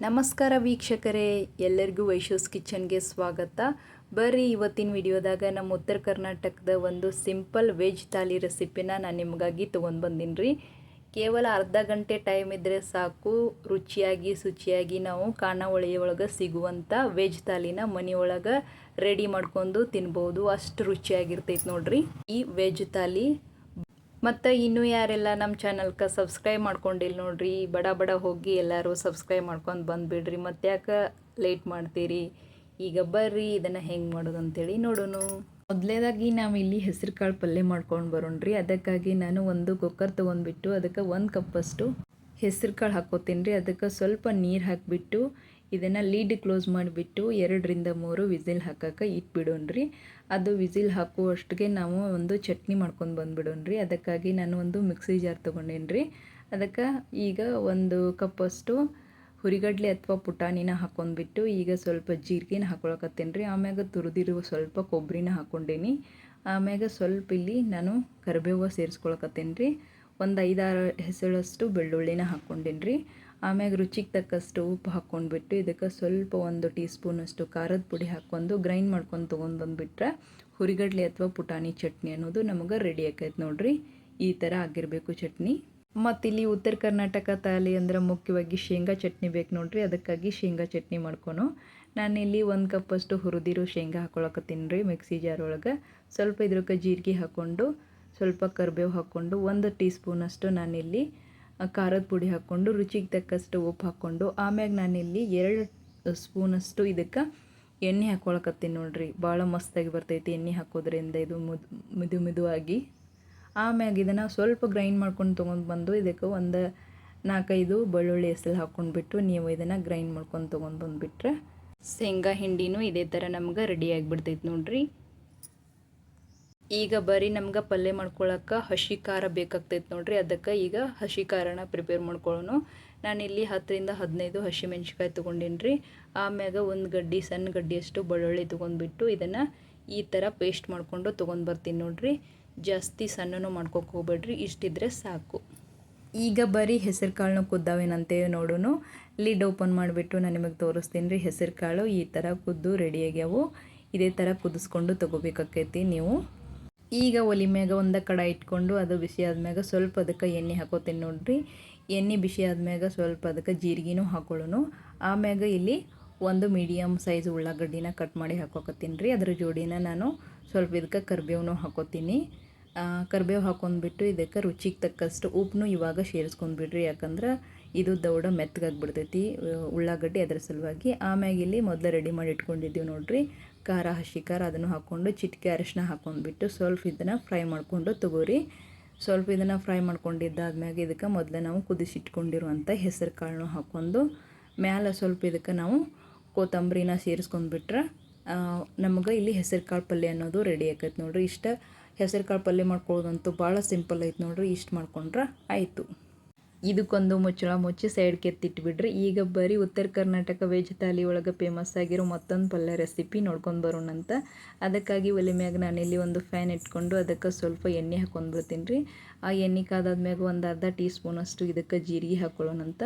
ನಮಸ್ಕಾರ ವೀಕ್ಷಕರೇ, ಎಲ್ಲರಿಗೂ ವೈಶೂಸ್ ಕಿಚನ್ಗೆ ಸ್ವಾಗತ. ಬರ್ರಿ, ಇವತ್ತಿನ ವಿಡಿಯೋದಾಗ ನಮ್ಮ ಉತ್ತರ ಕರ್ನಾಟಕದ ಒಂದು ಸಿಂಪಲ್ ವೆಜ್ ಥಾಲಿ ರೆಸಿಪಿನ ನಾನು ನಿಮಗಾಗಿ ತೊಗೊಂಡು ಬಂದೀನಿ ರೀ ಕೇವಲ ಅರ್ಧ ಗಂಟೆ ಟೈಮ್ ಇದ್ದರೆ ಸಾಕು. ರುಚಿಯಾಗಿ, ಶುಚಿಯಾಗಿ ನಾವು ಕಾಣ ಸಿಗುವಂಥ ವೆಜ್ ಥಾಲಿನ ಮನೆಯೊಳಗೆ ರೆಡಿ ಮಾಡ್ಕೊಂಡು ತಿನ್ಬೋದು. ಅಷ್ಟು ರುಚಿಯಾಗಿರ್ತೈತೆ ನೋಡ್ರಿ. ಈ ವೆಜ್ ಥಾಲಿ ಮತ್ತು ಇನ್ನೂ ಯಾರೆಲ್ಲ ನಮ್ಮ ಚಾನಲ್ಗೆ ಸಬ್ಸ್ಕ್ರೈಬ್ ಮಾಡ್ಕೊಂಡಿಲ್ಲ ನೋಡ್ರಿ, ಬಡ ಬಡ ಹೋಗಿ ಎಲ್ಲರೂ ಸಬ್ಸ್ಕ್ರೈಬ್ ಮಾಡ್ಕೊಂಡು ಬಂದುಬಿಡ್ರಿ. ಮತ್ತೆ ಯಾಕೆ ಲೇಟ್ ಮಾಡ್ತೀರಿ? ಈಗ ಬರ್ರಿ, ಇದನ್ನು ಹೆಂಗೆ ಮಾಡೋದು ಅಂತೇಳಿ ನೋಡೋಣ. ಮೊದಲೇದಾಗಿ ನಾವು ಇಲ್ಲಿ ಹೆಸರು ಕಾಳು ಪಲ್ಯ ಮಾಡ್ಕೊಂಡು ಬರೋಣ್ರಿ ಅದಕ್ಕಾಗಿ ನಾನು ಒಂದು ಕುಕ್ಕರ್ ತೊಗೊಂಡ್ಬಿಟ್ಟು ಅದಕ್ಕೆ ಒಂದು ಕಪ್ಪಷ್ಟು ಹೆಸರು ಕಾಳು ಹಾಕೋತೀನಿ ರೀ. ಅದಕ್ಕೆ ಸ್ವಲ್ಪ ನೀರು ಹಾಕಿಬಿಟ್ಟು ಇದನ್ನು ಲೀಡ್ ಕ್ಲೋಸ್ ಮಾಡಿಬಿಟ್ಟು ಎರಡರಿಂದ ಮೂರು ವಿಸಿಲ್ ಹಾಕಕ್ಕೆ ಇಟ್ಬಿಡೋಣ್ರಿ. ಅದು ವಿಸಿಲ್ ಹಾಕುವಷ್ಟಿಗೆ ನಾವು ಒಂದು ಚಟ್ನಿ ಮಾಡ್ಕೊಂಡು ಬಂದ್ಬಿಡೋಣ್ರಿ. ಅದಕ್ಕಾಗಿ ನಾನು ಒಂದು ಮಿಕ್ಸಿ ಜಾರ್ ತೊಗೊಂಡೇನ್ರಿ. ಅದಕ್ಕೆ ಈಗ ಒಂದು ಕಪ್ಪಷ್ಟು ಹುರಿಗಡ್ಲೆ ಅಥವಾ ಪುಟಾಣಿನ ಹಾಕೊಂಡ್ಬಿಟ್ಟು ಈಗ ಸ್ವಲ್ಪ ಜೀರಿಗೆನ ಹಾಕೊಳಕತ್ತೇನೆ ರೀ ಆಮ್ಯಾಗ ತುರಿದಿರುವ ಸ್ವಲ್ಪ ಕೊಬ್ಬರಿನ ಹಾಕ್ಕೊಂಡೇನಿ ಆಮ್ಯಾಗ ಸ್ವಲ್ಪ ಇಲ್ಲಿ ನಾನು ಕರಿಬೇವು ಸೇರಿಸ್ಕೊಳಕತ್ತೇನೆ ರೀ ಒಂದು ಐದಾರು ಹೆಸರಷ್ಟು ಬೆಳ್ಳುಳ್ಳಿನ ಹಾಕ್ಕೊಂಡೇನಿ ರೀ ಆಮ್ಯಾಗ ರುಚಿಗೆ ತಕ್ಕಷ್ಟು ಉಪ್ಪು ಹಾಕ್ಕೊಂಡ್ಬಿಟ್ಟು ಇದಕ್ಕೆ ಸ್ವಲ್ಪ ಒಂದು ಟೀ ಸ್ಪೂನಷ್ಟು ಖಾರದ ಪುಡಿ ಹಾಕ್ಕೊಂಡು ಗ್ರೈಂಡ್ ಮಾಡ್ಕೊಂಡು ತೊಗೊಂಡು ಬಂದುಬಿಟ್ರೆ ಹುರಿಗಡ್ಲೆ ಅಥವಾ ಪುಟಾಣಿ ಚಟ್ನಿ ಅನ್ನೋದು ನಮಗೆ ರೆಡಿ ಆಕೈತೆ ನೋಡ್ರಿ. ಈ ಥರ ಆಗಿರಬೇಕು ಚಟ್ನಿ. ಮತ್ತು ಇಲ್ಲಿ ಉತ್ತರ ಕರ್ನಾಟಕ ತಾಲಿ ಅಂದ್ರೆ ಮುಖ್ಯವಾಗಿ ಶೇಂಗಾ ಚಟ್ನಿ ಬೇಕು ನೋಡ್ರಿ. ಅದಕ್ಕಾಗಿ ಶೇಂಗಾ ಚಟ್ನಿ ಮಾಡ್ಕೊನು. ನಾನಿಲ್ಲಿ ಒಂದು ಕಪ್ಪಷ್ಟು ಹುರಿದಿರೋ ಶೇಂಗಾ ಹಾಕೊಳಕ್ಕೆ ರೀ ಮಿಕ್ಸಿ ಜಾರ್ ಒಳಗೆ. ಸ್ವಲ್ಪ ಇದ್ರಕ್ಕೆ ಜೀರಿಗೆ ಹಾಕ್ಕೊಂಡು ಸ್ವಲ್ಪ ಕರ್ಬೇವು ಹಾಕ್ಕೊಂಡು ಒಂದು ಟೀ ಸ್ಪೂನಷ್ಟು ನಾನಿಲ್ಲಿ ಖಾರದ ಪುಡಿ ಹಾಕ್ಕೊಂಡು ರುಚಿಗೆ ತಕ್ಕಷ್ಟು ಉಪ್ಪು ಹಾಕ್ಕೊಂಡು ಆಮ್ಯಾಗ ನಾನಿಲ್ಲಿ ಎರಡು ಸ್ಪೂನಷ್ಟು ಇದಕ್ಕೆ ಎಣ್ಣೆ ಹಾಕ್ಕೊಳಕತ್ತೀನಿ ನೋಡ್ರಿ. ಭಾಳ ಮಸ್ತಾಗಿ ಬರ್ತೈತಿ ಎಣ್ಣೆ ಹಾಕೋದ್ರಿಂದ ಇದು ಮುದ್ ಮಿದು ಮಿದುವಾಗಿ. ಆಮ್ಯಾಗ ಇದನ್ನು ಸ್ವಲ್ಪ ಗ್ರೈಂಡ್ ಮಾಡ್ಕೊಂಡು ತೊಗೊಂಡು ಬಂದು ಇದಕ್ಕೆ ಒಂದು ನಾಲ್ಕೈದು ಬೆಳ್ಳುಳ್ಳಿ ಹೆಸರು ಹಾಕ್ಕೊಂಡ್ಬಿಟ್ಟು ನೀವು ಇದನ್ನು ಗ್ರೈಂಡ್ ಮಾಡ್ಕೊಂಡು ತೊಗೊಂಡು ಬಂದುಬಿಟ್ರೆ ಶೇಂಗಾ ಹಿಂಡಿನೂ ಇದೇ ಥರ ನಮ್ಗೆ ರೆಡಿ ಆಗಿಬಿಡ್ತೈತೆ ನೋಡ್ರಿ. ಈಗ ಬರೀ ನಮ್ಗೆ ಪಲ್ಯ ಮಾಡ್ಕೊಳಕ್ಕೆ ಹಸಿ ಖಾರ ಬೇಕಾಗ್ತೈತೆ ನೋಡ್ರಿ. ಅದಕ್ಕೆ ಈಗ ಹಸಿ ಖಾರನ ಪ್ರಿಪೇರ್ ಮಾಡ್ಕೊಳ್ಳೋಣ ನಾನಿಲ್ಲಿ ಹತ್ತರಿಂದ ಹದಿನೈದು ಹಸಿ ಮೆಣ್ಸಿಕಾಯಿ ತೊಗೊಂಡೀನಿ ರೀ ಆಮ್ಯಾಗ ಒಂದು ಗಡ್ಡಿ ಸಣ್ಣ ಗಡ್ಡಿಯಷ್ಟು ಬೆಳ್ಳುಳ್ಳಿ ತೊಗೊಂಡ್ಬಿಟ್ಟು ಇದನ್ನು ಈ ಥರ ಪೇಸ್ಟ್ ಮಾಡಿಕೊಂಡು ತೊಗೊಂಡು ಬರ್ತೀನಿ ನೋಡ್ರಿ. ಜಾಸ್ತಿ ಸಣ್ಣನೂ ಮಾಡ್ಕೊಕ್ಕೆ ಹೋಗ್ಬೇಡ್ರಿ. ಇಷ್ಟಿದ್ರೆ ಸಾಕು. ಈಗ ಬರೀ ಹೆಸರು ಕಾಳನ್ನ ಕುದ್ದಾವೇನಂತೇಳಿ ನೋಡೋಣ ಲಿಡ್ ಓಪನ್ ಮಾಡಿಬಿಟ್ಟು ನಾನು ನಿಮಗೆ ತೋರಿಸ್ತೀನಿ ರೀ ಹೆಸರು ಕಾಳು ಈ ಥರ ಕುದ್ದು ರೆಡಿ ಆಗ್ಯಾವು. ಇದೇ ಥರ ಕುದಿಸ್ಕೊಂಡು ತೊಗೋಬೇಕಾಕೈತಿ ನೀವು. ಈಗ ಒಲಿ ಮ್ಯಾಗ ಒಂದು ಕಡೆ ಇಟ್ಕೊಂಡು ಅದು ಬಿಸಿ ಆದ್ಮ್ಯಾಗ ಸ್ವಲ್ಪ ಅದಕ್ಕೆ ಎಣ್ಣೆ ಹಾಕೋತೀನಿ ನೋಡ್ರಿ. ಎಣ್ಣೆ ಬಿಸಿ ಆದ್ಮ್ಯಾಗ ಸ್ವಲ್ಪ ಅದಕ್ಕೆ ಜೀರಿಗೆನೂ ಹಾಕೊಳ್ಳೋನು. ಆಮ್ಯಾಗ ಇಲ್ಲಿ ಒಂದು ಮೀಡಿಯಮ್ ಸೈಜ್ ಉಳ್ಳಾಗಡ್ಡಿನ ಕಟ್ ಮಾಡಿ ಹಾಕೋಕತ್ತೀನಿ ರೀ ಅದ್ರ ಜೋಡಿನ ನಾನು ಸ್ವಲ್ಪ ಇದಕ್ಕೆ ಕರ್ಬೇವನು ಹಾಕೋತೀನಿ. ಕರ್ಬೇವು ಹಾಕೊಂಡ್ಬಿಟ್ಟು ಇದಕ್ಕೆ ರುಚಿಗೆ ತಕ್ಕಷ್ಟು ಉಪ್ಪನ್ನು ಇವಾಗ ಸೇರಿಸ್ಕೊಂಡ್ಬಿಡ್ರಿ. ಯಾಕಂದ್ರೆ ಇದು ದೌಡ ಮೆತ್ತಗಾಗ್ಬಿಡ್ತೈತಿ, ಉಳ್ಳಾಗಡ್ಡಿ ಅದರ ಸಲುವಾಗಿ. ಆಮ್ಯಾಗ ಇಲ್ಲಿ ಮೊದಲು ರೆಡಿ ಮಾಡಿ ಇಟ್ಕೊಂಡಿದ್ದೀವಿ ನೋಡಿರಿ. ಖಾರ, ಹಸಿ ಖಾರ ಅದನ್ನು ಹಾಕ್ಕೊಂಡು ಚಿಟಿಕೆ ಅರಿಶಿನ ಹಾಕ್ಕೊಂಡ್ಬಿಟ್ಟು ಸ್ವಲ್ಪ ಇದನ್ನು ಫ್ರೈ ಮಾಡಿಕೊಂಡು ತಗೋರಿ. ಸ್ವಲ್ಪ ಇದನ್ನು ಫ್ರೈ ಮಾಡ್ಕೊಂಡಿದ್ದಾದ್ಮ್ಯಾಗ ಇದಕ್ಕೆ ಮೊದಲು ನಾವು ಕುದಿಸಿಟ್ಕೊಂಡಿರುವಂಥ ಹೆಸರು ಕಾಳನ್ನು ಹಾಕ್ಕೊಂಡು, ಮ್ಯಾಲೆ ಸ್ವಲ್ಪ ಇದಕ್ಕೆ ನಾವು ಕೊತ್ತಂಬರಿನ ಸೇರಿಸ್ಕೊಂಡ್ಬಿಟ್ರೆ ನಮಗೆ ಇಲ್ಲಿ ಹೆಸರು ಕಾಳು ಪಲ್ಯ ಅನ್ನೋದು ರೆಡಿ ಆಕೈತೆ ನೋಡ್ರಿ. ಇಷ್ಟ ಹೆಸರು ಕಾಳು ಪಲ್ಯ ಮಾಡ್ಕೊಳ್ಳೋದಂತೂ ಭಾಳ ಸಿಂಪಲ್ ಐತೆ ನೋಡ್ರಿ. ಇಷ್ಟು ಮಾಡ್ಕೊಂಡ್ರೆ ಆಯಿತು. ಇದಕ್ಕೊಂದು ಮುಚ್ಚಳ ಮುಚ್ಚಿ ಸೈಡ್ ಕೆತ್ತಿಟ್ಬಿಡ್ರಿ ಈಗ ಬರೀ ಉತ್ತರ ಕರ್ನಾಟಕ ವೆಜ್ ಥಾಲಿ ಒಳಗೆ ಫೇಮಸ್ ಆಗಿರೋ ಮತ್ತೊಂದು ಪಲ್ಯ ರೆಸಿಪಿ ನೋಡ್ಕೊಂಡು ಬರೋಣಂತ ಅದಕ್ಕಾಗಿ ಒಲೆ ಮ್ಯಾಗ ಇಲ್ಲಿ ಒಂದು ಫ್ಯಾನ್ ಇಟ್ಕೊಂಡು ಅದಕ್ಕೆ ಸ್ವಲ್ಪ ಎಣ್ಣೆ ಹಾಕೊಂಡ್ಬಿಡ್ತೀನಿ ರೀ ಆ ಎಣ್ಣೆ ಕಾದಾದ್ಮ್ಯಾಗ ಒಂದು ಅರ್ಧ ಟೀ ಸ್ಪೂನಷ್ಟು ಇದಕ್ಕೆ ಜೀರಿಗೆ ಹಾಕೊಳ್ಳೋಣಂತ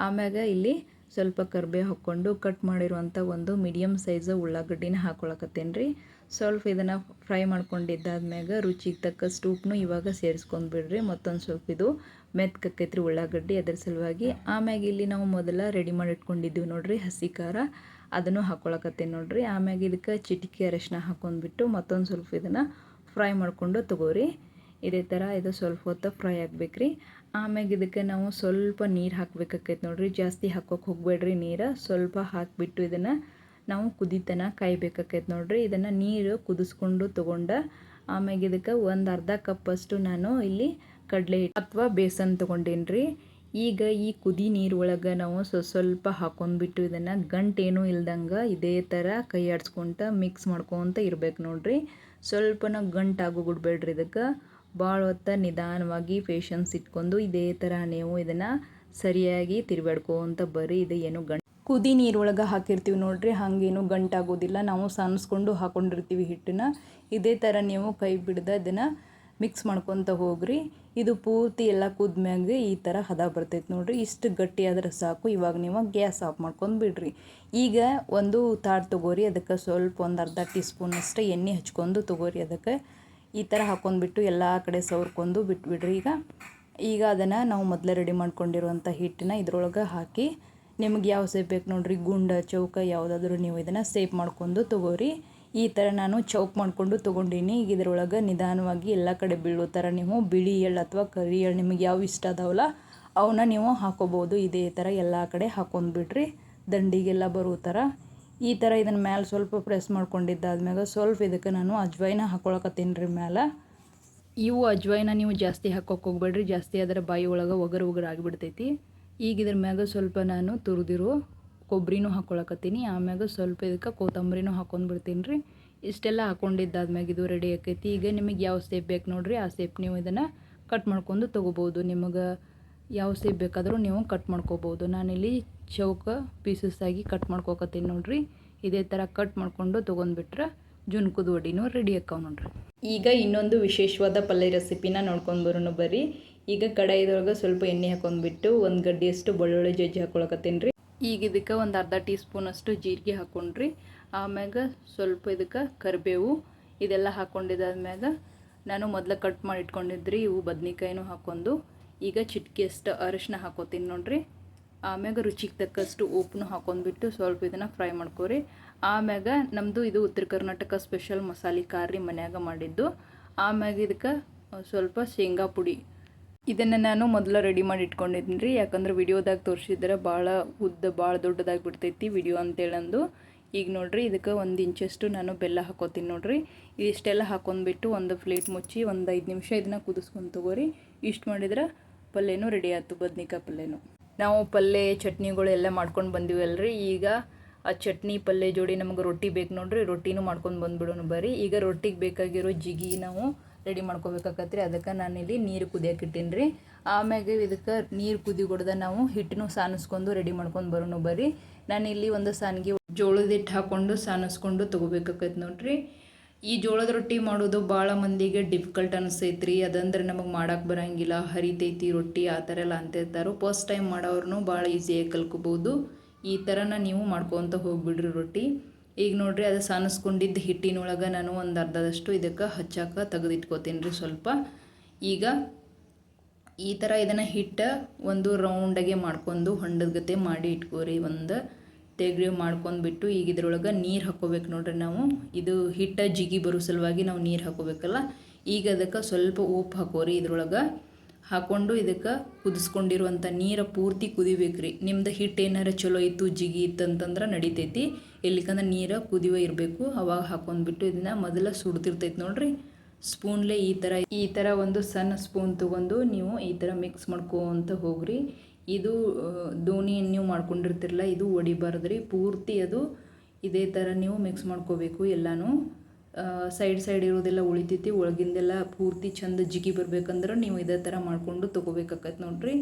ಆಮ್ಯಾಗ ಇಲ್ಲಿ ಸ್ವಲ್ಪ ಕರ್ಬೇವು ಹಾಕ್ಕೊಂಡು ಕಟ್ ಮಾಡಿರುವಂಥ ಒಂದು ಮೀಡಿಯಮ್ ಸೈಜ್ ಉಳ್ಳಾಗಡ್ಡಿನ ಹಾಕೊಳಕತ್ತೇನೆ ರೀ ಸ್ವಲ್ಪ ಇದನ್ನು ಫ್ರೈ ಮಾಡ್ಕೊಂಡಿದ್ದಾದ್ಮ್ಯಾಗ ರುಚಿಗೆ ತಕ್ಕಷ್ಟು ಸ್ಟೂಪ್ನು ಇವಾಗ ಸೇರಿಸ್ಕೊಂಡ್ಬಿಡ್ರಿ. ಮತ್ತೊಂದು ಸ್ವಲ್ಪ ಇದು ಮೆತ್ಕಕ್ಕೈತ್ರಿ ಉಳ್ಳಾಗಡ್ಡಿ ಅದರ ಸಲುವಾಗಿ. ಆಮ್ಯಾಗ ಇಲ್ಲಿ ನಾವು ಮೊದಲ ರೆಡಿ ಮಾಡಿ ಇಟ್ಕೊಂಡಿದ್ದೀವಿ ನೋಡಿರಿ ಹಸಿ ಖಾರ. ಅದನ್ನು ಹಾಕ್ಕೊಳಕತ್ತೇನೆ ನೋಡಿರಿ. ಆಮ್ಯಾಗ ಇದಕ್ಕೆ ಚಿಟಿಕೆ ಅರಶಿನ ಹಾಕೊಂಡ್ಬಿಟ್ಟು ಮತ್ತೊಂದು ಸ್ವಲ್ಪ ಇದನ್ನು ಫ್ರೈ ಮಾಡಿಕೊಂಡು ತಗೋರಿ. ಇದೇ ಥರ ಇದು ಸ್ವಲ್ಪ ಹೊತ್ತು ಫ್ರೈ ಆಗ್ಬೇಕ್ರಿ. ಆಮ್ಯಾಗ ಇದಕ್ಕೆ ನಾವು ಸ್ವಲ್ಪ ನೀರು ಹಾಕ್ಬೇಕಾಕೈತೆ ನೋಡಿರಿ. ಜಾಸ್ತಿ ಹಾಕೋಕೆ ಹೋಗಬೇಡ್ರಿ ನೀರು. ಸ್ವಲ್ಪ ಹಾಕಿಬಿಟ್ಟು ಇದನ್ನು ನಾವು ಕುದಿತನ ಕಾಯ್ಬೇಕಾಕೈತೆ ನೋಡಿರಿ. ಇದನ್ನು ನೀರು ಕುದಿಸ್ಕೊಂಡು ತೊಗೊಂಡ ಆಮ್ಯಾಗ ಇದಕ್ಕೆ ಒಂದು ಅರ್ಧ ಕಪ್ಪಷ್ಟು ನಾನು ಇಲ್ಲಿ ಕಡಲೆ ಅಥವಾ ಬೇಸನ್ ತೊಗೊಂಡೇನ್ರಿ. ಈಗ ಈ ಕುದಿ ನೀರು ಒಳಗೆ ನಾವು ಸ್ವ ಸ್ವಲ್ಪ ಹಾಕೊಂಡ್ಬಿಟ್ಟು ಇದನ್ನು ಗಂಟೇನೂ ಇಲ್ದಂಗೆ ಇದೇ ಥರ ಕೈ ಆಡಿಸ್ಕೊಂತ ಮಿಕ್ಸ್ ಮಾಡ್ಕೊತ ಇರ್ಬೇಕು ನೋಡ್ರಿ. ಸ್ವಲ್ಪನ ಗಂಟಾಗೋಗ್ಬಿಡ್ಬೇಡ್ರಿ ಇದಕ್ಕೆ. ಭಾಳ ಹೊತ್ತ ನಿಧಾನವಾಗಿ ಪೇಷನ್ಸ್ ಇಟ್ಕೊಂಡು ಇದೇ ಥರ ನೀವು ಇದನ್ನು ಸರಿಯಾಗಿ ತಿರುಗಾಡ್ಕೊಂತ ಬರ್ರಿ. ಇದು ಏನು ಗಂಟು ಕುದಿ ನೀರೊಳಗೆ ಹಾಕಿರ್ತೀವಿ ನೋಡ್ರಿ, ಹಾಗೇನು ಗಂಟಾಗೋದಿಲ್ಲ. ನಾವು ಸಾನಿಸ್ಕೊಂಡು ಹಾಕೊಂಡಿರ್ತೀವಿ ಹಿಟ್ಟನ್ನು. ಇದೇ ಥರ ನೀವು ಕೈ ಬಿಡ್ದ ಇದನ್ನು ಮಿಕ್ಸ್ ಮಾಡ್ಕೊತ ಹೋಗ್ರಿ. ಇದು ಪೂರ್ತಿ ಎಲ್ಲ ಕುದ್ಮ್ಯಾಗ ಈ ಥರ ಹದ ಬರ್ತೈತೆ ನೋಡ್ರಿ. ಇಷ್ಟು ಗಟ್ಟಿ ಆದ್ರೆ ಸಾಕು. ಇವಾಗ ನೀವು ಗ್ಯಾಸ್ ಆಫ್ ಮಾಡ್ಕೊಂಡು ಬಿಡ್ರಿ. ಈಗ ಒಂದು ತಾಟ್ ತೊಗೋರಿ. ಅದಕ್ಕೆ ಸ್ವಲ್ಪ ಒಂದು ಅರ್ಧ ಟೀ ಸ್ಪೂನ್ ಅಷ್ಟೇ ಎಣ್ಣೆ ಹಚ್ಕೊಂಡು ತೊಗೋರಿ. ಅದಕ್ಕೆ ಈ ಥರ ಹಾಕೊಂಡ್ಬಿಟ್ಟು ಎಲ್ಲ ಕಡೆ ಸವರ್ಕೊಂಡು ಬಿಟ್ಬಿಡ್ರಿ. ಈಗ ಈಗ ಅದನ್ನು ನಾವು ಮೊದಲೇ ರೆಡಿ ಮಾಡ್ಕೊಂಡಿರುವಂಥ ಹಿಟ್ಟನ್ನ ಇದ್ರೊಳಗೆ ಹಾಕಿ ನಿಮ್ಗೆ ಯಾವ ಸೇಪ್ ಬೇಕು ನೋಡ್ರಿ. ಗುಂಡ, ಚೌಕ ಯಾವುದಾದ್ರೂ ನೀವು ಇದನ್ನು ಸೇಪ್ ಮಾಡ್ಕೊಂಡು ತೊಗೋರಿ. ಈ ಥರ ನಾನು ಚೌಕ್ ಮಾಡಿಕೊಂಡು ತೊಗೊಂಡೀನಿ. ಈಗ ಇದರೊಳಗೆ ನಿಧಾನವಾಗಿ ಎಲ್ಲ ಕಡೆ ಬೀಳೋ ಥರ ನೀವು ಬಿಳಿ ಎಳ್ಳು ಅಥವಾ ಕರಿ ಎಳ್ಳು ನಿಮಗೆ ಯಾವ ಇಷ್ಟ ಅದಾವಲ್ಲ ಅವನ್ನ ನೀವು ಹಾಕೋಬೋದು. ಇದೇ ಥರ ಎಲ್ಲ ಕಡೆ ಹಾಕೊಂಡ್ಬಿಟ್ರಿ ದಂಡಿಗೆಲ್ಲ ಬರೋ ಥರ. ಈ ಥರ ಇದನ್ನು ಮ್ಯಾಲೆ ಸ್ವಲ್ಪ ಪ್ರೆಸ್ ಮಾಡ್ಕೊಂಡಿದ್ದಾದ್ಮ್ಯಾಗ ಸ್ವಲ್ಪ ಇದಕ್ಕೆ ನಾನು ಅಜ್ವೈನ ಹಾಕೊಳಕತ್ತೀನಿ ರೀ ಮ್ಯಾಲೆ. ಇವು ಅಜ್ವೈನ ನೀವು ಜಾಸ್ತಿ ಹಾಕೋಕೆ ಹೋಗ್ಬೇಡ್ರಿ, ಜಾಸ್ತಿ ಅದರ ಬಾಯಿ ಒಳಗೆ ಒಗರು ಒಗರು ಆಗಿಬಿಡ್ತೈತಿ. ಈಗ ಇದ್ರ ಮ್ಯಾಗ ಸ್ವಲ್ಪ ನಾನು ತುರಿದಿರೋ ಕೊಬ್ಬರಿನೂ ಹಾಕ್ಕೊಳಕತ್ತೀನಿ ಆಮ್ಯಾಗ ಸ್ವಲ್ಪ ಇದಕ್ಕೆ ಕೊತ್ತಂಬರಿನೂ ಹಾಕೊಂಡ್ಬಿಡ್ತೀನಿ ರೀ. ಇಷ್ಟೆಲ್ಲ ಹಾಕ್ಕೊಂಡಿದ್ದಾದ್ಮ್ಯಾಗ ಇದು ರೆಡಿ ಆಕೈತಿ. ಈಗ ನಿಮಗೆ ಯಾವ ಸೇಪ್ ಬೇಕು ನೋಡಿರಿ, ಆ ಸೇಪ್ ನೀವು ಇದನ್ನು ಕಟ್ ಮಾಡ್ಕೊಂಡು ತೊಗೋಬೋದು. ನಿಮಗೆ ಯಾವ ಸೇಪ್ ಬೇಕಾದರೂ ನೀವು ಕಟ್ ಮಾಡ್ಕೋಬೋದು. ನಾನಿಲ್ಲಿ ಚೌಕ ಪೀಸಸ್ ಆಗಿ ಕಟ್ ಮಾಡ್ಕೋಕತ್ತೀನಿ ನೋಡ್ರಿ. ಇದೇ ಥರ ಕಟ್ ಮಾಡ್ಕೊಂಡು ತೊಗೊಂಡ್ಬಿಟ್ರೆ ಜುನ್ಕುದ ವಡಿನೂ ರೆಡಿ ಆಕಾವ್ ನೋಡ್ರಿ. ಈಗ ಇನ್ನೊಂದು ವಿಶೇಷವಾದ ಪಲ್ಯ ರೆಸಿಪಿನ ನೋಡ್ಕೊಂಡು ಬರೋಣ ಬರ್ರಿ. ಈಗ ಕಡಾಯಿದೊಳಗೆ ಸ್ವಲ್ಪ ಎಣ್ಣೆ ಹಾಕೊಂಡ್ಬಿಟ್ಟು ಒಂದು ಗಡ್ಡಿಯಷ್ಟು ಬೆಳ್ಳುಳ್ಳಿ ಜಜ್ಜಿ ಹಾಕೊಳಕತ್ತೀನಿ ರೀ. ಈಗ ಇದಕ್ಕೆ ಒಂದು ಅರ್ಧ ಟೀ ಸ್ಪೂನಷ್ಟು ಜೀರಿಗೆ ಹಾಕ್ಕೊಂಡ್ರಿ ಆಮ್ಯಾಗ ಸ್ವಲ್ಪ ಇದಕ್ಕೆ ಕರಿಬೇವು ಇದೆಲ್ಲ ಹಾಕ್ಕೊಂಡಿದ್ದಾದ್ಮ್ಯಾಗ ನಾನು ಮೊದಲು ಕಟ್ ಮಾಡಿ ಇಟ್ಕೊಂಡಿದ್ರಿ ಇವು ಬದ್ನಿಕಾಯಿನೂ ಹಾಕ್ಕೊಂಡು ಈಗ ಚಿಟ್ಕಿಯಷ್ಟು ಅರಿಶಿನ ಹಾಕೋತೀನಿ ನೋಡ್ರಿ. ಆಮ್ಯಾಗ ರುಚಿಗೆ ತಕ್ಕಷ್ಟು ಉಪ್ಪನ್ನು ಹಾಕೊಂಡ್ಬಿಟ್ಟು ಸ್ವಲ್ಪ ಇದನ್ನು ಫ್ರೈ ಮಾಡ್ಕೋರಿ. ಆಮ್ಯಾಗ ನಮ್ಮದು ಇದು ಉತ್ತರ ಕರ್ನಾಟಕ ಸ್ಪೆಷಲ್ ಮಸಾಲೆ ಖಾರ ರೀ ಮನ್ಯಾಗ ಮಾಡಿದ್ದು. ಆಮ್ಯಾಗ ಇದಕ್ಕೆ ಸ್ವಲ್ಪ ಶೇಂಗಾ ಪುಡಿ. ಇದನ್ನು ನಾನು ಮೊದಲು ರೆಡಿ ಮಾಡಿ ಇಟ್ಕೊಂಡಿದ್ದೀನಿ ರೀ ಯಾಕಂದ್ರೆ ವಿಡಿಯೋದಾಗ ತೋರಿಸಿದ್ರೆ ಭಾಳ ಉದ್ದ, ಭಾಳ ದೊಡ್ಡದಾಗಿ ಬಿಡ್ತೈತಿ ವಿಡಿಯೋ ಅಂತೇಳಂದು. ಈಗ ನೋಡ್ರಿ, ಇದಕ್ಕೆ ಒಂದು ಇಂಚಷ್ಟು ನಾನು ಬೆಲ್ಲ ಹಾಕೋತೀನಿ ನೋಡ್ರಿ. ಇಷ್ಟೆಲ್ಲ ಹಾಕೊಂಡ್ಬಿಟ್ಟು ಒಂದು ಪ್ಲೇಟ್ ಮುಚ್ಚಿ ಒಂದು ಐದು ನಿಮಿಷ ಇದನ್ನ ಕುದಿಸ್ಕೊಂಡು ತಗೋರಿ. ಇಷ್ಟು ಮಾಡಿದ್ರೆ ಪಲ್ಯನೂ ರೆಡಿ ಆಯ್ತು, ಬದ್ನಿಕಾಯಿ ಪಲ್ಯನೂ. ನಾವು ಪಲ್ಯ ಚಟ್ನಿಗಳು ಎಲ್ಲ ಮಾಡ್ಕೊಂಡು ಬಂದಿವಲ್ರಿ ಈಗ ಆ ಚಟ್ನಿ ಪಲ್ಯ ಜೋಡಿ ನಮಗೆ ರೊಟ್ಟಿ ಬೇಕು ನೋಡ್ರಿ. ರೊಟ್ಟಿನೂ ಮಾಡ್ಕೊಂಡು ಬಂದ್ಬಿಡೋಣ ಬರ್ರಿ. ಈಗ ರೊಟ್ಟಿಗೆ ಬೇಕಾಗಿರೋ ಜಿಗಿ ನಾವು ರೆಡಿ ಮಾಡ್ಕೋಬೇಕಾಕತ್ರಿ. ಅದಕ್ಕೆ ನಾನಿಲ್ಲಿ ನೀರು ಕುದಿಯೋಕೆ ಇಟ್ಟೀನಿ ರೀ ಆಮ್ಯಾಗೆ ಇದಕ್ಕೆ ನೀರು ಕುದಿ ಕೊಡ್ದ ನಾವು ಹಿಟ್ಟನ್ನು ಸಾನಿಸ್ಕೊಂಡು ರೆಡಿ ಮಾಡ್ಕೊಂಡು ಬರೋಣ ಬರ್ರಿ. ನಾನಿಲ್ಲಿ ಒಂದು ಸಾನಿಗೆ ಜೋಳದ ಹಿಟ್ಟು ಹಾಕ್ಕೊಂಡು ಸಾನಿಸ್ಕೊಂಡು ತೊಗೋಬೇಕಾಕೈತೆ ನೋಡ್ರಿ. ಈ ಜೋಳದ ರೊಟ್ಟಿ ಮಾಡೋದು ಭಾಳ ಮಂದಿಗೆ ಡಿಫಿಕಲ್ಟ್ ಅನಿಸ್ತೈತ್ರಿ ಅದಂದ್ರೆ ನಮಗೆ ಮಾಡಕ್ಕೆ ಬರಂಗಿಲ್ಲ. ಹರಿತೈತಿ ರೊಟ್ಟಿ, ಆ ಥರ ಎಲ್ಲ ಅಂತಿರ್ತಾರೋ ಫಸ್ಟ್ ಟೈಮ್ ಮಾಡೋರ್ನು ಭಾಳ ಈಸಿಯಾಗಿ ಕಲ್ಕೋಬೋದು. ಈ ಥರನ ನೀವು ಮಾಡ್ಕೊತ ಹೋಗ್ಬಿಡ್ರಿ ರೊಟ್ಟಿ. ಈಗ ನೋಡ್ರಿ, ಅದು ಸಾನಿಸ್ಕೊಂಡಿದ್ದ ಹಿಟ್ಟಿನೊಳಗೆ ನಾನು ಒಂದು ಅರ್ಧದಷ್ಟು ಇದಕ್ಕೆ ಹಚ್ಚಾಕ ತೆಗೆದಿಟ್ಕೋತೀನಿ ರೀ ಸ್ವಲ್ಪ. ಈಗ ಈ ಥರ ಇದನ್ನು ಹಿಟ್ಟು ಒಂದು ರೌಂಡಾಗೆ ಮಾಡ್ಕೊಂಡು ಹೊಂಡದ ಗತೆ ಮಾಡಿ ಇಟ್ಕೋರಿ. ಒಂದು ತೆಗ್ರಿ ಮಾಡ್ಕೊಂಡ್ಬಿಟ್ಟು ಈಗ ಇದ್ರೊಳಗೆ ನೀರು ಹಾಕೋಬೇಕು ನೋಡ್ರಿ ನಾವು. ಇದು ಹಿಟ್ಟ ಜಿಗಿ ಬರೋ ಸಲುವಾಗಿ ನಾವು ನೀರು ಹಾಕೋಬೇಕಲ್ಲ. ಈಗ ಅದಕ್ಕೆ ಸ್ವಲ್ಪ ಉಪ್ಪು ಹಾಕೋರಿ ಇದ್ರೊಳಗೆ. ಹಾಕ್ಕೊಂಡು ಇದಕ್ಕೆ ಕುದಿಸ್ಕೊಂಡಿರುವಂಥ ನೀರು ಪೂರ್ತಿ ಕುದಿಬೇಕ್ರಿ. ನಿಮ್ದು ಹಿಟ್ಟು ಏನಾರ ಚಲೋ ಇತ್ತು, ಜಿಗಿ ಇತ್ತು ಅಂತಂದ್ರೆ ನಡಿತೈತಿ. ಎಲ್ಲಿಕಂದ್ರೆ ನೀರು ಕುದಿವ ಇರಬೇಕು. ಅವಾಗ ಹಾಕೊಂಡ್ಬಿಟ್ಟು ಇದನ್ನ ಮೊದಲ ಸುಡ್ತಿರ್ತೈತಿ ನೋಡ್ರಿ. ಸ್ಪೂನ್ಲೆ ಈ ಥರ ಈ ಥರ ಒಂದು ಸಣ್ಣ ಸ್ಪೂನ್ ತೊಗೊಂಡು ನೀವು ಈ ಥರ ಮಿಕ್ಸ್ ಮಾಡ್ಕೊಂತ ಹೋಗ್ರಿ. ಇದು ದೋಣಿ ನೀವು ಮಾಡ್ಕೊಂಡಿರ್ತಿರಲ್ಲ ಇದು ಒಡಿಬಾರ್ದ್ರಿ. ಪೂರ್ತಿ ಅದು ಇದೇ ಥರ ನೀವು ಮಿಕ್ಸ್ ಮಾಡ್ಕೋಬೇಕು ಎಲ್ಲನೂ. ಸೈಡ್ ಸೈಡ್ ಇರೋದೆಲ್ಲ ಉಳಿತೈತಿ, ಒಳಗಿಂದೆಲ್ಲ ಪೂರ್ತಿ ಚಂದ ಜಿಗಿ ಬರ್ಬೇಕಂದ್ರೆ ನೀವು ಇದೇ ಥರ ಮಾಡಿಕೊಂಡು ತೊಗೋಬೇಕಾಕೈತೆ ನೋಡ್ರಿ.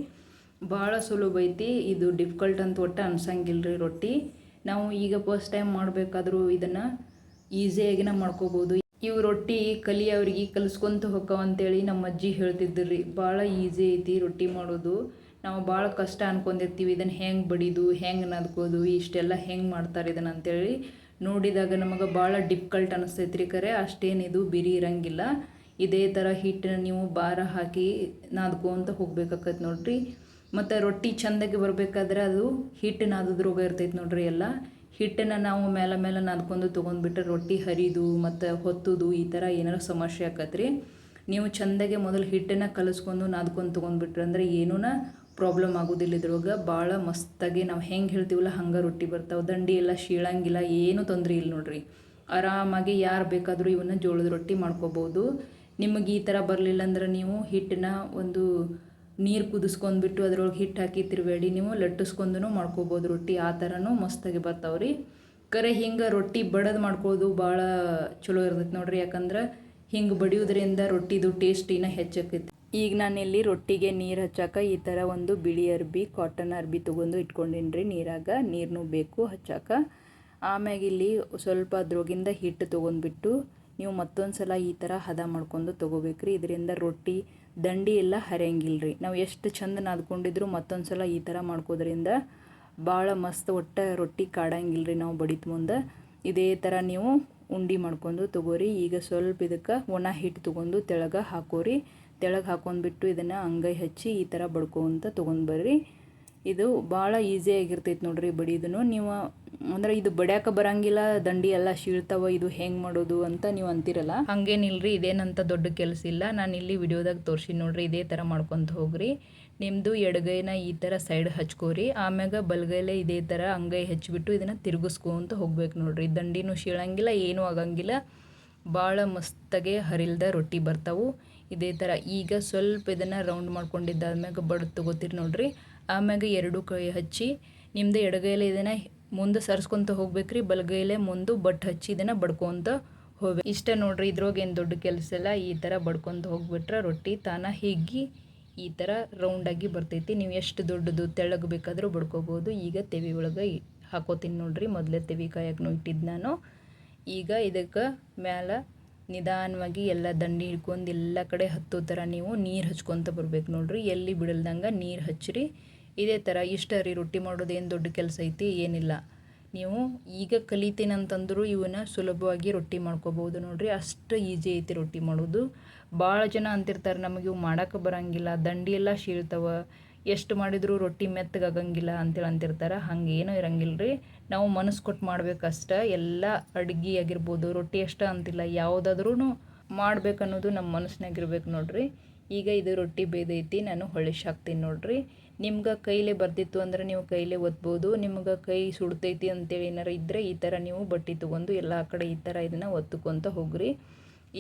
ಭಾಳ ಸುಲಭ ಐತಿ, ಇದು ಡಿಫಿಕಲ್ಟ್ ಅಂತ ಒಟ್ಟು ಅನ್ಸಂಗಿಲ್ಲ ರೀ ರೊಟ್ಟಿ. ನಾವು ಈಗ ಫಸ್ಟ್ ಟೈಮ್ ಮಾಡಬೇಕಾದ್ರೂ ಇದನ್ನು ಈಸಿಯಾಗಿನ ಮಾಡ್ಕೋಬೋದು. ಇವು ರೊಟ್ಟಿ ಕಲಿ ಅವ್ರಿಗೆ ಕಲಿಸ್ಕೊಂತ ಹೋಕ್ಕವ ಅಂತೇಳಿ ನಮ್ಮ ಅಜ್ಜಿ ಹೇಳ್ತಿದ್ದರು ರೀ ಭಾಳ ಈಸಿ ಐತಿ ರೊಟ್ಟಿ ಮಾಡೋದು. ನಾವು ಭಾಳ ಕಷ್ಟ ಅನ್ಕೊಂಡಿರ್ತೀವಿ, ಇದನ್ನು ಹೆಂಗೆ ಬಡಿದು, ಹೆಂಗೆ ನದ್ಕೋದು, ಇಷ್ಟೆಲ್ಲ ಹೆಂಗೆ ಮಾಡ್ತಾರೆ ಇದನ್ನು ಅಂತೇಳಿ. ನೋಡಿದಾಗ ನಮಗೆ ಭಾಳ ಡಿಫಿಕಲ್ಟ್ ಅನಿಸ್ತೈತ್ರಿ ಕರೆ ಅಷ್ಟೇನಿದು ಬಿರಿ ಇರಂಗಿಲ್ಲ. ಇದೇ ಥರ ಹಿಟ್ಟನ್ನ ನೀವು ಭಾರ ಹಾಕಿ ನಾದ್ಕೊಂತ ಹೋಗ್ಬೇಕಾಕತ್ ನೋಡ್ರಿ. ಮತ್ತು ರೊಟ್ಟಿ ಚೆಂದಾಗಿ ಬರಬೇಕಾದ್ರೆ ಅದು ಹಿಟ್ಟು ನಾದದ್ರೋಗ ಇರ್ತೈತೆ ನೋಡ್ರಿ ಎಲ್ಲ. ಹಿಟ್ಟನ್ನು ನಾವು ಮೇಲೆ ಮೇಲೆ ನಾದ್ಕೊಂಡು ತೊಗೊಂಡ್ಬಿಟ್ರೆ ರೊಟ್ಟಿ ಹರಿದು ಮತ್ತು ಹೊತ್ತುದು ಈ ಥರ ಏನಾರು ಸಮಸ್ಯೆ ಆಕತ್ರಿ. ನೀವು ಚೆಂದಾಗೆ ಮೊದಲು ಹಿಟ್ಟನ್ನು ಕಲಿಸ್ಕೊಂಡು ನಾದ್ಕೊಂಡು ತೊಗೊಂಡ್ಬಿಟ್ರೆ ಅಂದರೆ ಏನೂ ಪ್ರಾಬ್ಲಮ್ ಆಗೋದಿಲ್ಲ ಇದ್ರೊಳಗೆ. ಭಾಳ ಮಸ್ತಾಗಿ ನಾವು ಹೆಂಗೆ ಹೇಳ್ತೀವಲ್ಲ, ಹಂಗೆ ರೊಟ್ಟಿ ಬರ್ತಾವೆ. ದಂಡಿ ಎಲ್ಲ ಶೀಳಂಗಿಲ್ಲ, ಏನೂ ತೊಂದರೆ ಇಲ್ಲ ನೋಡ್ರಿ. ಆರಾಮಾಗಿ ಯಾರು ಬೇಕಾದರೂ ಇವನ್ನ ಜೋಳದ ರೊಟ್ಟಿ ಮಾಡ್ಕೋಬೋದು. ನಿಮಗೆ ಈ ಥರ ಬರಲಿಲ್ಲ ಅಂದ್ರೆ ನೀವು ಹಿಟ್ಟನ್ನ ಒಂದು ನೀರು ಕುದಿಸ್ಕೊಂಡ್ಬಿಟ್ಟು ಅದ್ರೊಳಗೆ ಹಿಟ್ಟು ಹಾಕಿ ತಿರ್ಬೇಡಿ. ನೀವು ಲಟ್ಟಿಸ್ಕೊಂಡು ಮಾಡ್ಕೋಬೋದು ರೊಟ್ಟಿ. ಆ ಥರನೂ ಮಸ್ತಾಗಿ ಬರ್ತಾವ್ರಿ. ಕರೆ ಹಿಂಗೆ ರೊಟ್ಟಿ ಬಡದು ಮಾಡ್ಕೋದು ಭಾಳ ಚಲೋ ಇರ್ತೈತೆ ನೋಡ್ರಿ. ಯಾಕಂದ್ರೆ ಹಿಂಗೆ ಬಡಿಯೋದ್ರಿಂದ ರೊಟ್ಟಿದು ಟೇಸ್ಟ್ ಇನ್ನೂ ಹೆಚ್ಚಾಕೈತಿ. ಈಗ ನಾನಿಲ್ಲಿ ರೊಟ್ಟಿಗೆ ನೀರು ಹಚ್ಚಾಕ ಈ ಥರ ಒಂದು ಬಿಳಿ ಅರ್ಬಿ ಕಾಟನ್ ಅರ್ಬಿ ತೊಗೊಂಡು ಇಟ್ಕೊಂಡಿನ್ರಿ. ನೀರಾಗ ನೀರನ್ನು ಬೇಕು ಹಚ್ಚಾಕ. ಆಮ್ಯಾಗ ಇಲ್ಲಿ ಸ್ವಲ್ಪ ಅದ್ರೊಗಿಂದ ಹಿಟ್ಟು ತೊಗೊಂಡ್ಬಿಟ್ಟು ನೀವು ಮತ್ತೊಂದು ಸಲ ಈ ಥರ ಹದ ಮಾಡ್ಕೊಂಡು ತೊಗೋಬೇಕ್ರಿ. ಇದರಿಂದ ರೊಟ್ಟಿ ದಂಡಿ ಎಲ್ಲ ಹರಿಯಂಗಿಲ್ಲ ರೀ ನಾವು ಎಷ್ಟು ಚಂದ ನಾದ್ಕೊಂಡಿದ್ರು ಮತ್ತೊಂದು ಸಲ ಈ ಥರ ಮಾಡ್ಕೋದ್ರಿಂದ ಭಾಳ ಮಸ್ತ್ ಒಟ್ಟು ರೊಟ್ಟಿ ಕಾಡಂಗಿಲ್ರಿ ನಾವು ಬಡಿತ ಮುಂದೆ. ಇದೇ ಥರ ನೀವು ಉಂಡೆ ಮಾಡ್ಕೊಂಡು ತೊಗೋರಿ. ಈಗ ಸ್ವಲ್ಪ ಇದಕ್ಕೆ ಒಣ ಹಿಟ್ಟು ತೊಗೊಂಡು ತೆಳಗೆ ಹಾಕೋರಿ. ತೆಳಗೆ ಹಾಕೊಂಡ್ಬಿಟ್ಟು ಇದನ್ನು ಅಂಗೈ ಹಚ್ಚಿ ಈ ಥರ ಬಡ್ಕೊಂತ ತೊಗೊಂಡು ಬರ್ರಿ. ಇದು ಭಾಳ ಈಸಿಯಾಗಿರ್ತೈತೆ ನೋಡ್ರಿ ಬಡಿದನು ನೀವು ಅಂದ್ರೆ ಇದು ಬಡ್ಯಾಕ ಬರಂಗಿಲ್ಲ, ದಂಡಿ ಎಲ್ಲ ಶೀಳ್ತಾವ, ಇದು ಹೆಂಗೆ ಮಾಡೋದು ಅಂತ ನೀವು ಅಂತಿರಲ್ಲ? ಹಂಗೇನಿಲ್ರಿ, ಇದೇನಂತ ದೊಡ್ಡ ಕೆಲಸ ಇಲ್ಲ. ನಾನು ಇಲ್ಲಿ ವಿಡಿಯೋದಾಗ ತೋರಿಸಿ ನೋಡ್ರಿ, ಇದೇ ಥರ ಮಾಡ್ಕೊತ ಹೋಗ್ರಿ. ನಿಮ್ಮದು ಎಡಗೈನ ಈ ಥರ ಸೈಡ್ ಹಚ್ಕೋರಿ. ಆಮ್ಯಾಗ ಬಲಗೈಲೆ ಇದೇ ಥರ ಅಂಗೈ ಹಚ್ಚಿಬಿಟ್ಟು ಇದನ್ನು ತಿರುಗಿಸ್ಕೊಂತ ಹೋಗ್ಬೇಕು ನೋಡ್ರಿ. ದಂಡಿನೂ ಶೀಳಂಗಿಲ್ಲ, ಏನೂ ಆಗಂಗಿಲ್ಲ. ಭಾಳ ಮಸ್ತಾಗೆ ಹರಿಲ್ದ ರೊಟ್ಟಿ ಬರ್ತಾವು. ಇದೇ ಥರ ಈಗ ಸ್ವಲ್ಪ ಇದನ್ನು ರೌಂಡ್ ಮಾಡ್ಕೊಂಡಿದ್ದಾದ್ಮ್ಯಾಗ ಬಡ್ದು ತೊಗೋತೀರಿ ನೋಡ್ರಿ. ಆಮ್ಯಾಗ ಎರಡು ಕೈ ಹಚ್ಚಿ ನಿಮ್ಮದು ಎಡಗೈಲೆ ಇದನ್ನು ಮುಂದೆ ಸರ್ಸ್ಕೊತ ಹೋಗ್ಬೇಕ್ರಿ. ಬಲಗೈಲೆ ಮುಂದೆ ಬಟ್ ಹಚ್ಚಿ ಇದನ್ನು ಬಡ್ಕೊತ ಹೋಗ್ಬೇಕು. ಇಷ್ಟ ನೋಡ್ರಿ ಇದ್ರೊಳಗೆ ಏನು ದೊಡ್ಡ ಕೆಲಸ ಇಲ್ಲ. ಈ ಥರ ಬಡ್ಕೊತ ಹೋಗ್ಬಿಟ್ರೆ ರೊಟ್ಟಿ ತಾನ ಹಿಗ್ಗಿ ಈ ಥರ ರೌಂಡಾಗಿ ಬರ್ತೈತಿ. ನೀವು ಎಷ್ಟು ದೊಡ್ಡದು ತೆಳ್ಳಗೆ ಬೇಕಾದರೂ ಬಡ್ಕೋಬೋದು. ಈಗ ತೆವಿ ಒಳಗೆ ಹಾಕೋತೀನಿ ನೋಡ್ರಿ. ಮೊದಲೇ ತೆವಿ ಕಾಯಕ್ಕೂ ಇಟ್ಟಿದ್ದು ನಾನು. ಈಗ ಇದಕ್ಕೆ ಮ್ಯಾಲ ನಿಧಾನವಾಗಿ ಎಲ್ಲ ದಂಡಿ ಹಿಡ್ಕೊಂಡು ಎಲ್ಲ ಕಡೆ ಹತ್ತೋ ಥರ ನೀವು ನೀರು ಹಚ್ಕೊತ ಬರ್ಬೇಕು ನೋಡ್ರಿ. ಎಲ್ಲಿ ಬಿಡಲ್ದಂಗೆ ನೀರು ಹಚ್ಚಿರಿ ಇದೇ ಥರ ಇಷ್ಟ ರೀ ರೊಟ್ಟಿ ಮಾಡೋದು ಏನು ದೊಡ್ಡ ಕೆಲಸ ಐತಿ ಏನಿಲ್ಲ. ನೀವು ಈಗ ಕಲಿತೀನಂತಂದರೂ ಇವನ್ನ ಸುಲಭವಾಗಿ ರೊಟ್ಟಿ ಮಾಡ್ಕೋಬೋದು ನೋಡ್ರಿ. ಅಷ್ಟು ಈಜಿ ಐತಿ ರೊಟ್ಟಿ ಮಾಡೋದು. ಭಾಳ ಜನ ಅಂತಿರ್ತಾರೆ ನಮಗೆ ಇವು ಮಾಡೋಕೆ ಬರಂಗಿಲ್ಲ. ದಂಡಿ ಎಲ್ಲ ಶೀಳ್ತಾವ. ಎಷ್ಟು ಮಾಡಿದರೂ ರೊಟ್ಟಿ ಮೆತ್ತಗಾಗಂಗಿಲ್ಲ ಅಂತೇಳಿ ಅಂತಿರ್ತಾರೆ. ಹಂಗೇನೂ ಇರಂಗಿಲ್ಲ ರೀ ನಾವು ಮನಸ್ಸು ಕೊಟ್ಟು ಮಾಡ್ಬೇಕಷ್ಟ. ಎಲ್ಲ ಅಡುಗೆ ಆಗಿರ್ಬೋದು, ರೊಟ್ಟಿ ಅಷ್ಟ ಅಂತಿಲ್ಲ. ಯಾವುದಾದ್ರೂ ಮಾಡ್ಬೇಕನ್ನೋದು ನಮ್ಮ ಮನಸ್ಸಿನಾಗಿರ್ಬೇಕು ನೋಡ್ರಿ. ಈಗ ಇದು ರೊಟ್ಟಿ ಬೇದೈತಿ, ನಾನು ಹೊಳಿಶ್ ಹಾಕ್ತೀನಿ ನೋಡ್ರಿ. ನಿಮ್ಗೆ ಕೈಲೇ ಬರ್ತಿತ್ತು ಅಂದ್ರೆ ನೀವು ಕೈಲೇ ಒತ್ಬೋದು. ನಿಮ್ಗೆ ಕೈ ಸುಡ್ತೈತಿ ಅಂತೇಳಿ ಏನಾರು ಇದ್ದರೆ ಈ ಥರ ನೀವು ಬಟ್ಟೆ ತೊಗೊಂಡು ಎಲ್ಲ ಕಡೆ ಈ ಥರ ಇದನ್ನು ಒತ್ತುಕೊಂತ ಹೋಗ್ರಿ.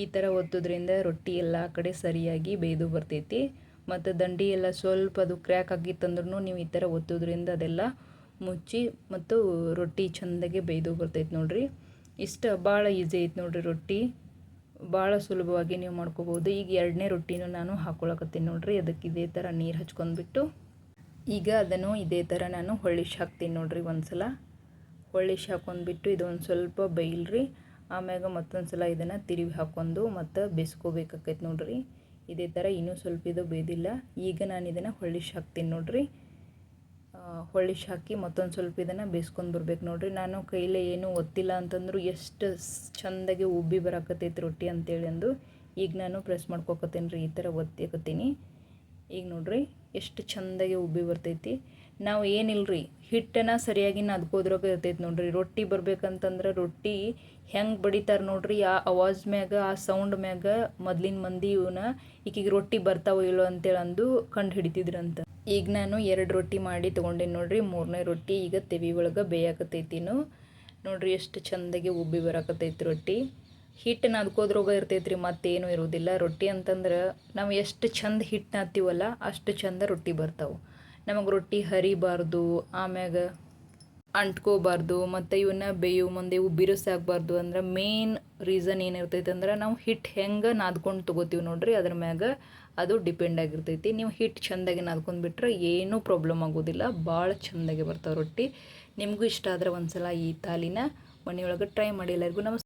ಈ ಥರ ಒತ್ತೋದ್ರಿಂದ ರೊಟ್ಟಿ ಎಲ್ಲ ಕಡೆ ಸರಿಯಾಗಿ ಬೇಯ್ದು ಬರ್ತೈತಿ. ಮತ್ತು ದಂಡಿ ಎಲ್ಲ ಸ್ವಲ್ಪ ಅದು ಕ್ರ್ಯಾಕ್ ಆಗಿತ್ತಂದ್ರೂ ನೀವು ಈ ಥರ ಒತ್ತೋದ್ರಿಂದ ಅದೆಲ್ಲ ಮುಚ್ಚಿ ಮತ್ತು ರೊಟ್ಟಿ ಚೆಂದಾಗೆ ಬೇಯ್ದು ಬರ್ತೈತೆ ನೋಡಿರಿ. ಇಷ್ಟ ಭಾಳ ಈಸಿ ಐತೆ ನೋಡಿರಿ ರೊಟ್ಟಿ. ಭಾಳ ಸುಲಭವಾಗಿ ನೀವು ಮಾಡ್ಕೋಬೋದು. ಈಗ ಎರಡನೇ ರೊಟ್ಟಿನೂ ನಾನು ಹಾಕ್ಕೊಳಕತ್ತೀನಿ ನೋಡಿರಿ. ಅದಕ್ಕೆ ಇದೇ ಥರ ನೀರು ಹಚ್ಕೊಂಡ್ಬಿಟ್ಟು ಈಗ ಅದನ್ನು ಇದೇ ಥರ ನಾನು ಹೊಳ್ಳಿಶ್ ಹಾಕ್ತೀನಿ ನೋಡ್ರಿ ಒಂದ್ಸಲ. ಹೊಳ್ಳಿಶ್ ಹಾಕೊಂಡ್ಬಿಟ್ಟು ಇದೊಂದು ಸ್ವಲ್ಪ ಬೈಲ್ರಿ ಆಮ್ಯಾಗ ಮತ್ತೊಂದು ಸಲ ಇದನ್ನು ತಿರುವಿ ಹಾಕ್ಕೊಂಡು ಮತ್ತು ಬೇಯಿಸ್ಕೋಬೇಕಾಕೈತೆ ನೋಡ್ರಿ. ಇದೇ ಥರ ಇನ್ನೂ ಸ್ವಲ್ಪ ಇದು ಬೇದಿಲ್ಲ ಈಗ ನಾನು ಇದನ್ನು ಹೊಳ್ಳಿಶ್ ಹಾಕ್ತೀನಿ ನೋಡ್ರಿ. ಹೊಳ್ಳಿಶ್ ಹಾಕಿ ಮತ್ತೊಂದು ಸ್ವಲ್ಪ ಇದನ್ನು ಬೇಯಿಸ್ಕೊಂಡು ಬರ್ಬೇಕು ನೋಡ್ರಿ. ನಾನು ಕೈಲೇ ಏನೂ ಒತ್ತಿಲ್ಲ ಅಂತಂದ್ರು ಎಷ್ಟು ಚೆಂದಾಗಿ ಉಬ್ಬಿ ಬರಾಕತ್ತೈತಿ ರೊಟ್ಟಿ ಅಂತೇಳಿ ಅಂದು. ಈಗ ನಾನು ಪ್ರೆಸ್ ಮಾಡ್ಕೊಕತ್ತೀನಿ ರೀ ಈ ಥರ ಒತ್ತಿಕತ್ತೀನಿ ಈಗ ನೋಡ್ರಿ, ಎಷ್ಟು ಚೆಂದಾಗಿ ಉಬ್ಬಿ ಬರ್ತೈತಿ. ನಾವು ಏನಿಲ್ರಿ ಹಿಟ್ಟನ್ನು ಸರಿಯಾಗಿ ನದ್ಕೋದ್ರಾಗ ಇರ್ತೈತೆ ನೋಡ್ರಿ. ರೊಟ್ಟಿ ಬರ್ಬೇಕಂತಂದ್ರೆ ರೊಟ್ಟಿ ಹೆಂಗೆ ಬಡಿತಾರೆ ನೋಡ್ರಿ. ಆ ಅವಾಜ್ ಮ್ಯಾಗ, ಆ ಸೌಂಡ್ ಮ್ಯಾಗ ಮೊದ್ಲಿನ ಮಂದಿ ಇವನ್ನ ಈಕಿಗೆ ರೊಟ್ಟಿ ಬರ್ತಾವೋ ಇಲ್ಲೋ ಅಂತೇಳಿ ಅಂದು ಕಂಡು ಹಿಡಿತಿದ್ರಂತ. ಈಗ ನಾನು ಎರಡು ರೊಟ್ಟಿ ಮಾಡಿ ತೊಗೊಂಡೇನಿ ನೋಡ್ರಿ. ಮೂರನೇ ರೊಟ್ಟಿ ಈಗ ತೆವಿ ಒಳಗೆ ಬೇಯಾಕತೈತಿನು ನೋಡ್ರಿ ಎಷ್ಟು ಚಂದಾಗಿ ಉಬ್ಬಿ ಬರಾಕತೈತಿ ರೊಟ್ಟಿ. ಹಿಟ್ಟು ನದ್ಕೋದ್ರೋಗ ಇರ್ತೈತ್ರಿ, ಮತ್ತೇನು ಇರೋದಿಲ್ಲ. ರೊಟ್ಟಿ ಅಂತಂದ್ರೆ ನಾವು ಎಷ್ಟು ಚಂದ ಹಿಟ್ಟು ನಾತೀವಲ್ಲ ಅಷ್ಟು ಚಂದ ರೊಟ್ಟಿ ಬರ್ತಾವೆ. ನಮಗೆ ರೊಟ್ಟಿ ಹರಿಬಾರ್ದು, ಆಮ್ಯಾಗ ಅಂಟ್ಕೋಬಾರ್ದು, ಮತ್ತು ಇವನ್ನ ಬೇಯೋ ಮುಂದೆ ಇವು ಬಿರುಸಾಗಬಾರ್ದು ಅಂದ್ರೆ ಮೇನ್ ರೀಸನ್ ಏನಿರ್ತೈತೆ ಅಂದ್ರೆ ನಾವು ಹಿಟ್ಟು ಹೆಂಗೆ ನಾದ್ಕೊಂಡು ತೊಗೋತೀವಿ ನೋಡ್ರಿ ಅದ್ರ ಮ್ಯಾಗ ಅದು ಡಿಪೆಂಡ್ ಆಗಿರ್ತೈತಿ. ನೀವು ಹಿಟ್ಟು ಚೆಂದಾಗಿ ನಾದ್ಕೊಂಡು ಬಿಟ್ರೆ ಏನೂ ಪ್ರಾಬ್ಲಮ್ ಆಗೋದಿಲ್ಲ ಭಾಳ ಚೆಂದಾಗಿ ಬರ್ತಾವೆ ರೊಟ್ಟಿ. ನಿಮಗೂ ಇಷ್ಟ ಆದ್ರೆ ಒಂದ್ಸಲ ಈ ತಾಲಿನ ಮನೆಯೊಳಗೆ ಟ್ರೈ ಮಾಡಿ ಎಲ್ಲರಿಗೂ ನಮಸ್ತೆ